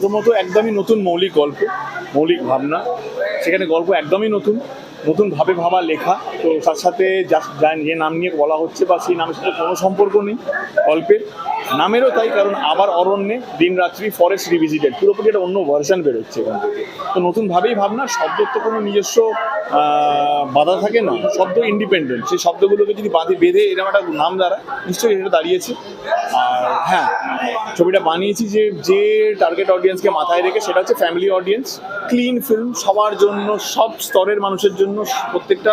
প্রথমত একদমই নতুন মৌলিক গল্প, মৌলিক ভাবনা। সেখানে গল্প একদমই নতুন নতুনভাবে ভাবা লেখা। তো তার সাথে যা- যা- নাম নিয়ে বলা হচ্ছে বা সেই নামের সাথে কোনো সম্পর্ক নেই গল্পের। নামেরও তাই, কারণ আবার অরণ্যে দিন রাত্রি ফরেস্ট রিভিজিটেড পুরোপুরি একটা অন্য ভার্সান বেরোচ্ছে এখান থেকে। তো নতুনভাবেই ভাবনা, শব্দের তো কোনো নিজস্ব বাধা থাকে না, শব্দ ইন্ডিপেন্ডেন্ট সেই শব্দগুলোকে যদি বাঁধে, বেঁধে এরকম একটা নাম দ্বারা, নিশ্চয়ই এটা দাঁড়িয়েছে। আর হ্যাঁ ছবিটা বানিয়েছি যে যে টার্গেট অডিয়েন্সকে মাথায় রেখে, সেটা হচ্ছে ফ্যামিলি অডিয়েন্স ক্লিন ফিল্ম সবার জন্য, সব স্তরের মানুষের জন্য, প্রত্যেকটা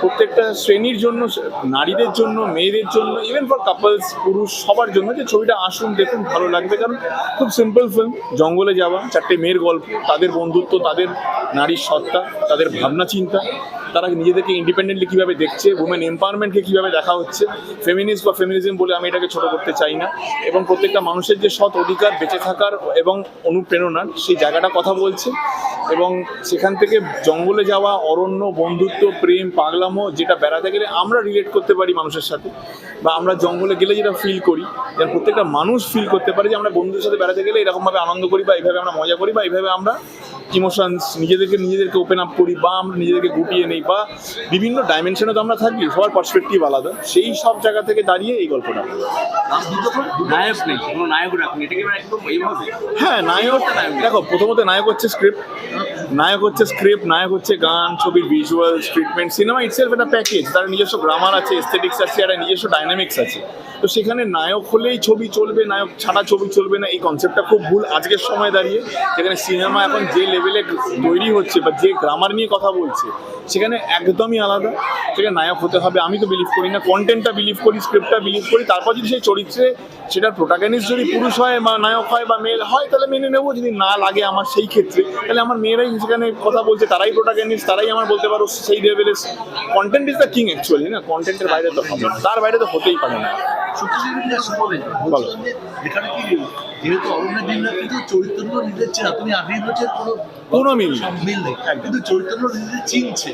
প্রত্যেকটা শ্রেণির জন্য, নারীদের জন্য, মেয়েদের জন্য ইভেন ফর কাপলস পুরুষ, সবার জন্য যে ছবিটা আসুন, দেখুন, ভালো লাগবে। কারণ খুব সিম্পল ফিল্ম জঙ্গলে যাওয়া, চারটে মেয়ের গল্প, তাদের বন্ধুত্ব, তাদের নারীর সত্তা, তাদের ভাবনা চিন্তা, তারা নিজেদেরকে ইন্ডিপেন্ডেন্টলি কীভাবে দেখছে উমেন এম্পাওয়ারমেন্টকে কীভাবে দেখা হচ্ছে ফেমিনিস্ট বা ফেমিনিজম বলে আমি এটাকে ছোট করতে চাই না। এবং প্রত্যেকটা মানুষের যে সৎ অধিকার, বেঁচে থাকার এবং অনুপ্রেরণার সেই জায়গাটা কথা বলছে। এবং সেখান থেকে জঙ্গলে যাওয়া, অরণ্য, বন্ধুত্ব, প্রেম, পাগলামো যেটা বেড়াতে গেলে আমরা রিলেট করতে পারি মানুষের সাথে। বা আমরা জঙ্গলে গেলে যেটা ফিল করি, যেন প্রত্যেকটা মানুষ ফিল করতে পারে যে আমরা বন্ধুদের সাথে বেড়াতে গেলে এরকমভাবে আনন্দ করি বা এইভাবে আমরা মজা করি বা এইভাবে আমরা ইমোশনস নিজেদেরকে নিজেদেরকে ওপেন আপ করি বা আমরা নিজেদেরকে গুটিয়ে নেই বা বিভিন্ন ডাইমেনশনে তো আমরা থাকি সবার পার্সপেক্টিভ আলাদা। সেই সব জায়গা থেকে দাঁড়িয়ে এই গল্পটা। নায়ক নেই কোনো নায়ক রাখুন এটাকে একদম এইভাবে। হ্যাঁ নায়ক দেখো প্রথমত নায়ক হচ্ছে স্ক্রিপ্ট নায়ক হচ্ছে স্ক্রিপ্ট নায়ক হচ্ছে গান ছবির ভিজুয়াল ট্রিটমেন্ট সিনেমা ইটসেলফ একটা প্যাকেজ তার নিজস্ব গ্রামার আছে এস্থেটিক্স আছে, একটা নিজস্ব ডাইনামিক্স আছে। তো সেখানে নায়ক হলেই ছবি চলবে, নায়ক ছাড়া ছবি চলবে না, এই কনসেপ্টটা খুব ভুল আজকের সময় দাঁড়িয়ে। যেখানে সিনেমা এখন যে লেভেলে তৈরি হচ্ছে বা যে গ্রামার নিয়ে কথা বলছে, সেখানে একদমই আলাদা। সেখানে নায়ক হতে হবে, আমি তো বিলিভ করি না। কন্টেন্টটা বিলিভ করি স্ক্রিপ্টটা বিলিভ করি, তারপর যদি সেই চরিত্রে, সেটার প্রোটাগনিস্ট যদি পুরুষ হয় বা নায়ক হয় বা মেয়ে হয়, তাহলে মেনে নেব। যদি না লাগে আমার সেই ক্ষেত্রে, তাহলে আমার মেয়েরাই সেখানে কথা বলছে তারাই প্রোটাগনিস্ট তারাই আমার বলতে পারো সেই লেভেলের content is the king actually না? কন্টেন্টের বাইরে তো হবে তার বাইরে তো হতেই পারে না। যেহেতু অরণ্যের দিন কিন্তু চরিত্রগুলো নিজের চেনা তুমি আগে কোনো মিল মিল নেই। কিন্তু চরিত্রগুলো নিজে চিনছে।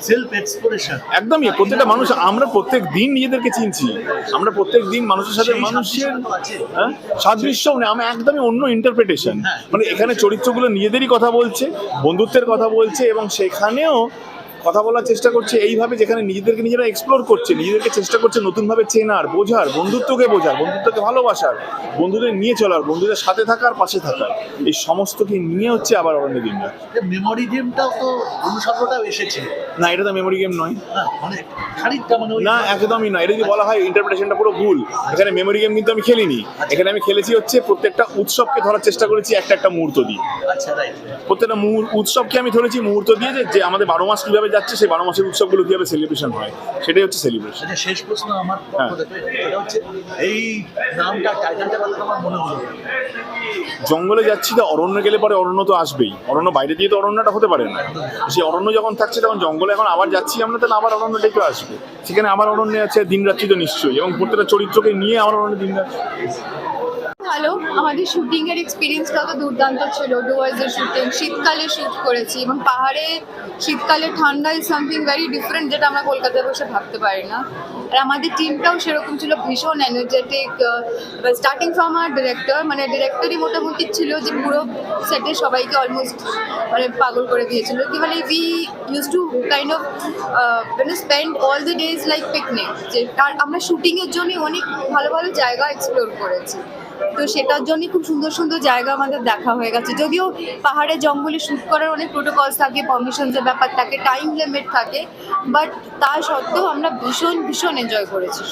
সেলফ এক্সপ্রেশন একদমই প্রত্যেকটা মানুষ আমরা প্রত্যেক দিন নিজেদেরকে চিনছি। আমরা প্রত্যেক দিন মানুষের সাথে মানুষের সাদৃশ্য হ্যাঁ সাদৃশ্য মানে আমি একদমই অন্য ইন্টারপ্রিটেশন হ্যাঁ। মানে এখানে চরিত্রগুলো নিজেদেরই কথা বলছে বন্ধুত্বের কথা বলছে এবং সেখানেও কথা বলার চেষ্টা করছে এইভাবে যেখানে নিজেদেরকে নিজেরা এক্সপ্লোর করছে নিজেদেরকে চেষ্টা করছে নতুনভাবে চেনার বোঝার বন্ধুত্বকে বোঝার বন্ধুত্বকে ভালোবাসার বন্ধুদের নিয়ে চলার বন্ধুদের সাথে থাকার পাশে থাকার এই সমস্তকে নিয়ে হচ্ছে আবার অরণ্য দিনরা মেমোরি গেমটাও তো অনুসর্গটাও এসেছে। না এটা তো মেমোরি গেম নয়। মানে মানে না একদমই নয়। এটা যদি বলা হয় ইন্টারপ্রিটেশনটা পুরো ভুল। এখানে মেমোরি গেম কিন্তু আমি খেলিনি। এখানে আমি খেলেছি হচ্ছে প্রত্যেকটা উৎসবকে ধরার চেষ্টা করেছি একটা একটা মুহূর্ত দিয়ে। আচ্ছা প্রত্যেকটা উৎসবকে আমি ধরেছি মুহূর্ত দিয়ে যে আমাদের বারো মাস কীভাবে যাচ্ছে সেই বারো মাসের উৎসবগুলো কীভাবে সেলিব্রেশন হয় সেটাই হচ্ছে সেলিব্রেশন আচ্ছা শেষ প্রশ্ন আমার হ্যাঁ। হচ্ছে এই নামটা টাইটেলটা কথা আমার মনে হলো জঙ্গলে যাচ্ছি তো অরণ্য গেলে পরে অরণ্য তো আসবেই। অরণ্য বাইরে দিয়ে তো অরণ্যটা হতে পারে না। সেই অরণ্য যখন থাকছে তখন জঙ্গলে এখন আবার যাচ্ছি আমরা তাহলে আবার অরণ্যটাই তো আসবে। সেখানে আবার অরণ্যে আছে দিন রাত্রি তো নিশ্চয়ই এবং প্রত্যেকটা চরিত্রকে নিয়ে আমার অরণ্য দিন রাত্রি ভালো। আমাদের শুটিং এর এক্সপিরিয়েন্সটাও তো দুর্দান্ত ছিল। ডুয়ার্স এর শুটিং শীতকালে শুট করেছি এবং পাহাড়ে, শীতকালে ঠান্ডা ইজ সামথিং ভেরি ডিফারেন্ট যেটা আমরা কলকাতায় বসে ভাবতে পারি না। আর আমাদের টিমটাও সেরকম ছিল, ভীষণ এনার্জেটিক স্টার্টিং ফ্রম আর ডিরেক্টর মানে ডিরেক্টরই মোটামুটি ছিল যে পুরো সেটে সবাইকে অলমোস্ট মানে পাগল করে দিয়েছিল। কি মানে we use to kind of মানে spend all the days like picnic যে আমরা শুটিংয়ের জন্য অনেক ভালো ভালো জায়গা এক্সপ্লোর করেছি। তো সেটার জন্য খুব সুন্দর সুন্দর জায়গা আমাদের দেখা হয়ে গেছে। যদিও পাহাড়ে জঙ্গলে শ্যুট করার অনেক প্রোটোকলস থাকে পারমিশনসের ব্যাপার থাকে টাইম লিমিট থাকে বাট তা সত্ত্বেও আমরা ভীষণ ভীষণ এনজয় করেছি।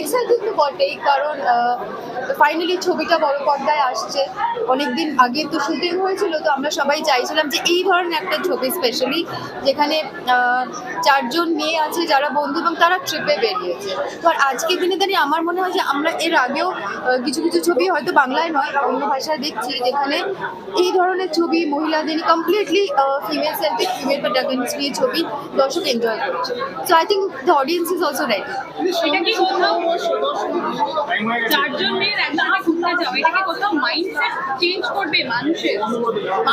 এক্সাইটেড তো বটেই কারণ ফাইনালি ছবিটা বড় পর্দায় আসছে। অনেকদিন আগে তো শুটিং হয়েছিল তো আমরা সবাই চাইছিলাম যে এই ধরনের একটা ছবি স্পেশালি যেখানে চারজন মেয়ে আছে যারা বন্ধু এবং তারা ট্রিপে বেরিয়েছে। তো আর আজকের দিনে দাঁড়িয়ে আমার মনে হয় যে আমরা এর আগেও কিছু কিছু ছবি হয়তো বাংলায় নয় অন্য ভাষায় দেখছি যেখানে এই ধরনের ছবি মহিলাদের completely female centric female protagonist নিয়ে ছবি দর্শক এনজয় করছে। So I think the audience is also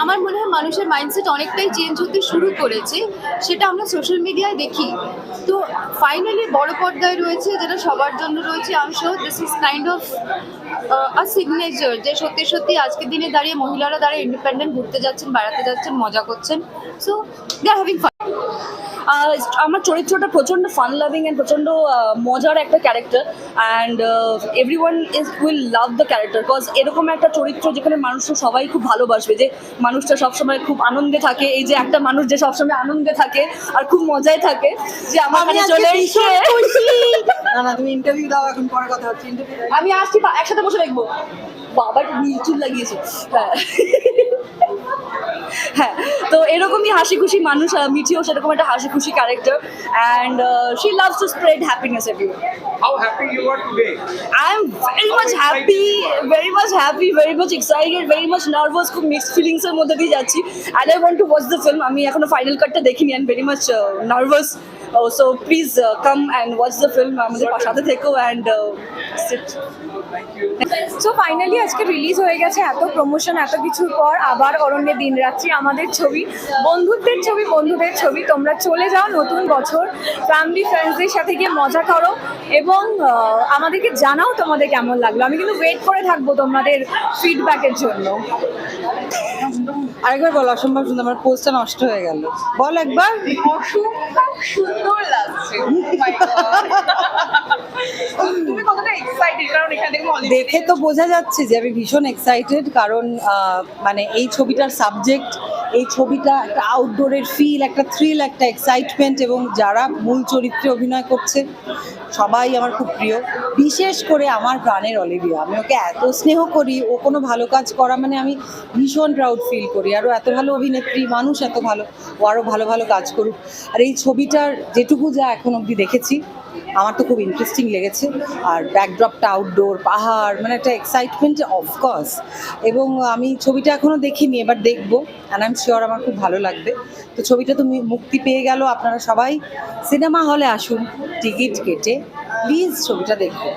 আমার মনে হয় মানুষের মাইন্ডসেট অনেকটাই চেঞ্জ হতে শুরু করেছে। সেটা আমরা সোশ্যাল মিডিয়ায় দেখি। তো ফাইনালি বড় পর্দায় রয়েছে, যেটা সবার জন্য রয়েছে। আমি this is kind of signature যে সত্যি সত্যি আজকের দিনে দাঁড়িয়ে মহিলারা দাঁড়িয়ে ইন্ডিপেন্ডেন্ট ঘুরতে যাচ্ছেন, বেড়াতে যাচ্ছেন, মজা করছেন। সো দে আর হ্যাভিং আমার চরিত্রটা প্রচণ্ড ফান লাভিং অ্যান্ড প্রচণ্ড মজার একটা character and every one is will love the character because এরকম একটা চরিত্র যেখানে মানুষরা সবাই খুব ভালোবাসবে যে মানুষটা সবসময় খুব আনন্দে থাকে এই যে একটা মানুষ যে সবসময় আনন্দে থাকে আর খুব মজায় থাকে যে আমার কাছে চলে এসে না না তুমি ইন্টারভিউ দাও এখন পরে কথা হচ্ছে আমি আসছি একসাথে বসে দেখব। বাবা একটু নীল চুল লাগিয়েছে। হ্যাঁ। হ্যাঁ তো এরকমই হাসি খুশি মানুষ মিঠিও সেরকম একটা হাসি খুশি character and she loves to spread happiness everywhere How happy you are today? I am very much happy, very much happy, very much excited, very much nervous, খুব মিক্সড ফিলিংস এর মধ্যে দিয়ে যাচ্ছি। And I want to watch the film আমি এখনও final কাটটা দেখিনি and very much nervous so please come and watch the film আমাদের সাথে থেকো অ্যান্ড সিট সো ফাইনালি আজকে রিলিজ হয়ে গেছে এত প্রমোশন এত কিছুর পর আবার অরণ্যে দিন রাত্রি আমাদের ছবি। বন্ধুত্বের ছবি বন্ধুদের ছবি। তোমরা চলে যাও নতুন বছর। ফ্যামিলি ফ্রেন্ডসদের সাথে গিয়ে মজা করো এবং আমাদেরকে জানাও তোমাদের কেমন লাগল। আমি কিন্তু ওয়েট করে থাকব তোমাদের ফিডব্যাকের জন্য। আরেকবার বল অসম্ভব সুন্দর আমার পোস্টটা নষ্ট হয়ে গেল। বল একবার। অসম্ভব সুন্দর লাগছে। কতটা এক্সাইটেড কারণ এখানে দেখে তো বোঝা যাচ্ছে যে আমি ভীষণ এক্সাইটেড কারণ মানে এই ছবিটার সাবজেক্ট এই ছবিটা একটা আউটডোরের ফিল একটা থ্রিল একটা এক্সাইটমেন্ট এবং যারা মূল চরিত্রে অভিনয় করছে সবাই আমার খুব প্রিয়। বিশেষ করে আমার প্রাণের অলিভিয়া। আমি ওকে এত স্নেহ করি ও কোনো ভালো কাজ করা মানে আমি ভীষণ প্রাউড ফিল করি। আরও এত ভালো অভিনেত্রী মানুষ এত ভালো ও আরও ভালো ভালো কাজ করুক। আর এই ছবিটার যেটুকু যা এখন অবধি দেখেছি আমার তো খুব ইন্টারেস্টিং লেগেছে। আর ব্যাকড্রপটা আউটডোর পাহাড় মানে একটা এক্সাইটমেন্ট অফকোর্স এবং আমি ছবিটা এখনও দেখিনি, এবার দেখব। অ্যান্ড আইম শিওর আমার খুব ভালো লাগবে। তো ছবিটা তো মুক্তি পেয়ে গেল। আপনারা সবাই সিনেমা হলে আসুন টিকিট কেটে প্লিজ ছবিটা দেখবেন